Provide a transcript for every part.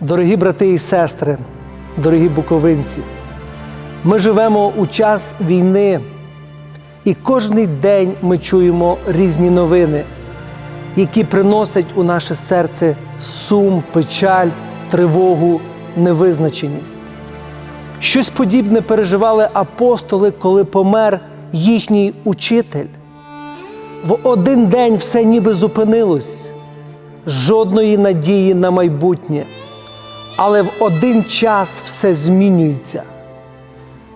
Дорогі брати і сестри, дорогі буковинці, ми живемо у час війни, і кожний день ми чуємо різні новини, які приносять у наше серце сум, печаль, тривогу, невизначеність. Щось подібне переживали апостоли, коли помер їхній учитель. В один день все ніби зупинилось, жодної надії на майбутнє. Але в один час все змінюється.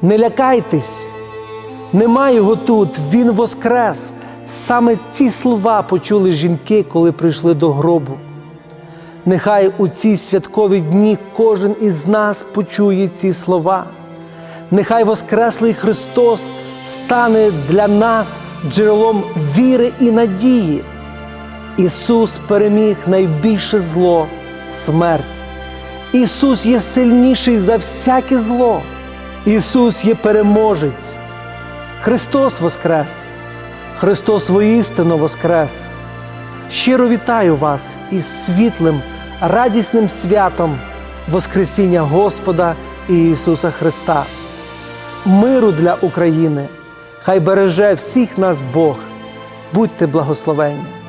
Не лякайтесь, немає його тут, він воскрес. Саме ці слова почули жінки, коли прийшли до гробу. Нехай у ці святкові дні кожен із нас почує ці слова. Нехай Воскреслий Христос стане для нас джерелом віри і надії. Ісус переміг найбільше зло смерть. Ісус є сильніший за всяке зло. Ісус є переможець. Христос Воскрес! Христос воістину Воскрес! Щиро вітаю вас із світлим, радісним святом Воскресіння Господа і Ісуса Христа. Миру для України! Хай береже всіх нас Бог. Будьте благословенні!